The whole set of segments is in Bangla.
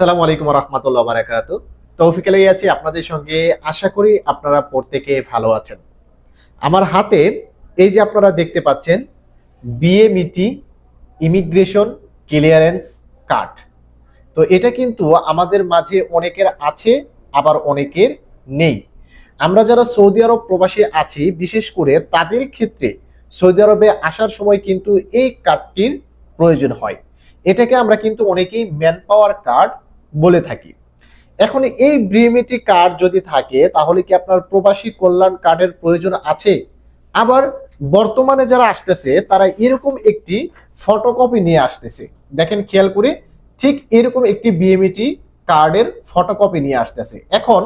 আসসালামু আলাইকুম রহমতুল্লাহ বারাকাত। তৌফিক আলাই আছি আপনাদের সঙ্গে। আশা করি আপনারা প্রত্যেকে ভালো আছেন। আমার হাতে এই যে আপনারা দেখতে পাচ্ছেন বিএমইটি ইমিগ্রেশন ক্লিয়ারেন্স কার্ড তো এটা কিন্তু আমাদের মাঝে অনেকের আছে, আবার অনেকের নেই। আমরা যারা সৌদি আরব প্রবাসী আছি, বিশেষ করে তাদের ক্ষেত্রে সৌদি আরবে আসার সময় কিন্তু এই কার্ডটির প্রয়োজন হয়। এটাকে আমরা কিন্তু অনেকেই ম্যান পাওয়ার কার্ড বলে থাকি। এখন এই বিএমইটি কার্ড যদি থাকে, তাহলে কি আপনার প্রবাসী কল্যাণ কার্ডের প্রয়োজন আছে? আবার বর্তমানে যারা আসতেছে, তারা এরকম একটি ফটোকপি নিয়ে আসতেছে। দেখেন, খেয়াল করে ঠিক এরকম একটি বিএমইটি কার্ডের ফটোকপি নিয়ে আসতেছে। এখন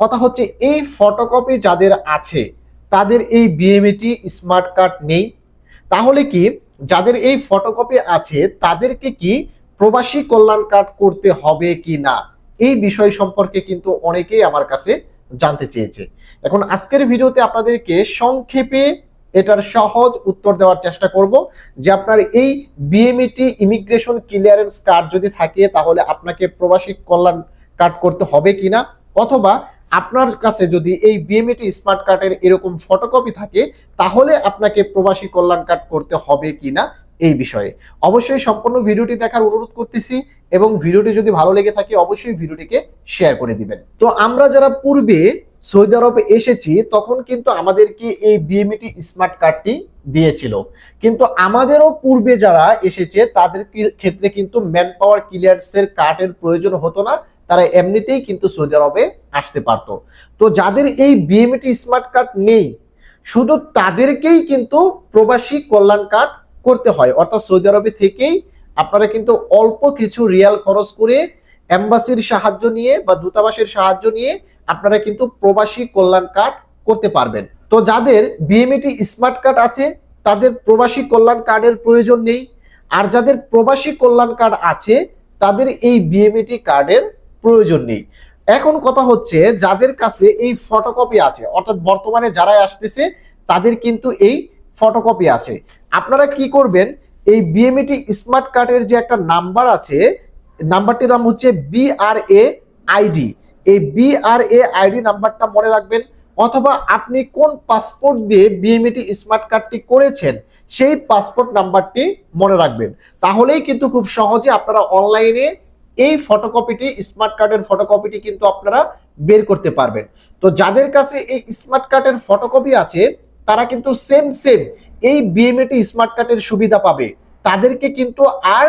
কথা হচ্ছে, এই ফটোকপি যাদের আছে, তাদের এই বিএমইটি স্মার্ট কার্ড নেই। তাহলে কি, যাদের এই ফটোকপি আছে, তাদেরকে কি প্রবাসী কল্যাণ কার্ড করতে হবে কি না? এই বিষয় সম্পর্কে কিন্তু অনেকেই আমার কাছে জানতে চেয়েছে। এখন আজকের ভিডিওতে আপনাদেরকে সংক্ষেপে এটার সহজ উত্তর দেওয়ার চেষ্টা করব যে আপনার এই বিএমইটি ইমিগ্রেশন ক্লিয়ারেন্স কার্ড যদি থাকে তাহলে আপনাকে প্রবাসী কল্যাণ কার্ড করতে হবে কিনা অথবা আপনার কাছে যদি এই বিএমইটি স্মার্ট কার্ডের এরকম ফটোকপি থাকে তাহলে আপনাকে প্রবাসী কল্যাণ কার্ড করতে হবে কিনা এই বিষয়ে। অবশ্যই সম্পূর্ণ ভিডিওটি দেখার অনুরোধ করতেছি এবং ভিডিওটি যদি ভালো লেগে থাকে, অবশ্যই ভিডিওটিকে শেয়ার করে দিবেন। তো আমরা যারা পূর্বে সৌদি আরবে এসেছি, তখন কিন্তু আমাদেরকে এই বিএমইটি স্মার্ট কার্ডটি দিয়েছিল। কিন্তু আমাদেরও পূর্বে যারা এসেছে, তাদের ক্ষেত্রে কিন্তু ম্যান পাওয়ার ক্লিয়ারেন্সের কার্ডের প্রয়োজন হতো না, তারা এমনিতেই কিন্তু সৌদি আরবে আসতে পারতো। তো যাদের এই বিএমইটি স্মার্ট কার্ড নেই, শুধু তাদেরকেই কিন্তু প্রবাসী কল্যাণ কার্ড করতে হয়। অর্থাৎ সৌদি আরবে থেকেই আপনারা কিন্তু অল্প কিছু রিয়াল খরচ করে এম্বাসির সাহায্য নিয়ে বা দূতাবাসের সাহায্য নিয়ে আপনারা কিন্তু প্রবাসী কল্যাণ কার্ড করতে পারবেন। তো যাদের বিএমইটি স্মার্ট কার্ড আছে, তাদের প্রবাসী কল্যাণ কার্ডের প্রয়োজন নেই। আর যাদের প্রবাসী কল্যাণ কার্ড আছে, তাদের এই বিএমইটি কার্ডের প্রয়োজন নেই। এখন কথা হচ্ছে, যাদের কাছে এই ফটোকপি আছে, অর্থাৎ বর্তমানে যারাই আসতেছে, তাদের কিন্তু এই ফটোকপি আছে। আপনারা কি করবেন? এই বিএমইটি স্মার্ট কার্ডের যে একটা নাম্বার আছে নাম্বারটির নাম হচ্ছে বিআরএ আইডি এই বিআরএ আইডি নাম্বারটা মনে রাখবেন, অথবা আপনি কোন পাসপোর্ট দিয়ে বিএমইটি স্মার্ট কার্ডটি করেছেন, সেই পাসপোর্ট নাম্বারটি মনে রাখবেন। তাহলেই কিন্তু খুব সহজে আপনারা অনলাইনে এই ফটোকপিটি স্মার্ট কার্ডের ফটোকপিটি কিন্তু আপনারা বের করতে পারবেন। তো যাদের কাছে এই স্মার্ট কার্ডের ফটোকপি আছে, তারা কিন্তু সেম সেম এই বিএমএটি স্মার্ট কার্ডের সুবিধা পাবে, তাদেরকে কিন্তু আর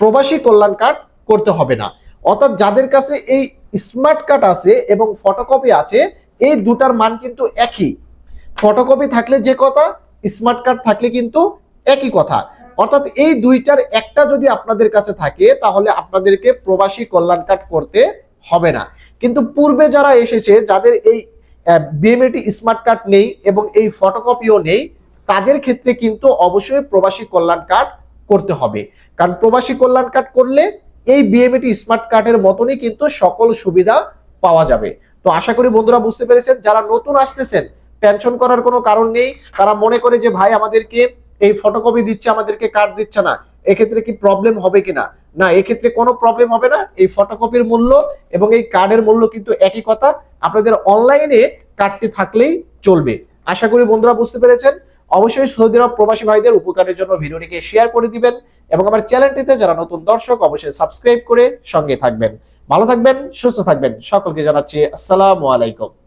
প্রবাসী কল্যাণ কার্ড করতে হবে না। অর্থাৎ যাদের কাছে এই স্মার্ট কার্ড আছে এবং ফটোকপি আছে, এই দুটার মান কিন্তু একই। ফটোকপি থাকলে যে কথা স্মার্ট কার্ড থাকলে কিন্তু একই কথা। অর্থাৎ এই দুইটার একটা যদি আপনাদের কাছে থাকে, তাহলে আপনাদেরকে প্রবাসী কল্যাণ কার্ড করতে হবে না। কিন্তু পূর্বে যারা এসেছে, যাদের এই বিএমএটি স্মার্ট কার্ড নেই এবং এই ফটোকপিও নেই তাদের ক্ষেত্রে কিন্তু অবশ্যই প্রবাসী কল্যাণ কার্ড করতে হবে। কারণ প্রবাসী কল্যাণ কার্ড করলে এই বিএমএটি স্মার্ট কার্ডের মতনই কিন্তু সকল সুবিধা পাওয়া যাবে। তো আশা করি বন্ধুরা বুঝতে পেরেছেন, যারা নতুন আসতেছেন টেনশন করার কোনো কারণ নেই, তারা মনে করে যে, ভাই, আমাদেরকে এই ফটোকপি দিচ্ছে, আমাদেরকে কার্ড দিচ্ছে না। এক্ষেত্রে কি প্রবলেম হবে কিনা? না, এক্ষেত্রে কোনো প্রবলেম হবে না। এই ফটোকপির মূল্য এবং এই কার্ডের মূল্য কিন্তু একই কথা। আপনাদের অনলাইনে কার্ডটি থাকলেই চলবে। আশা করি বন্ধুরা বুঝতে পেরেছেন। অবশ্যই সৌদি আরব প্রবাসী ভাইদের উপকারের জন্য ভিডিওটিকে শেয়ার করে দিবেন এবং আমার চ্যানেলটিতে যারা নতুন দর্শক, অবশ্যই সাবস্ক্রাইব করে সঙ্গে থাকবেন। ভালো থাকবেন, সুস্থ থাকবেন। সকলকে জানাচ্ছি, আসসালামু আলাইকুম।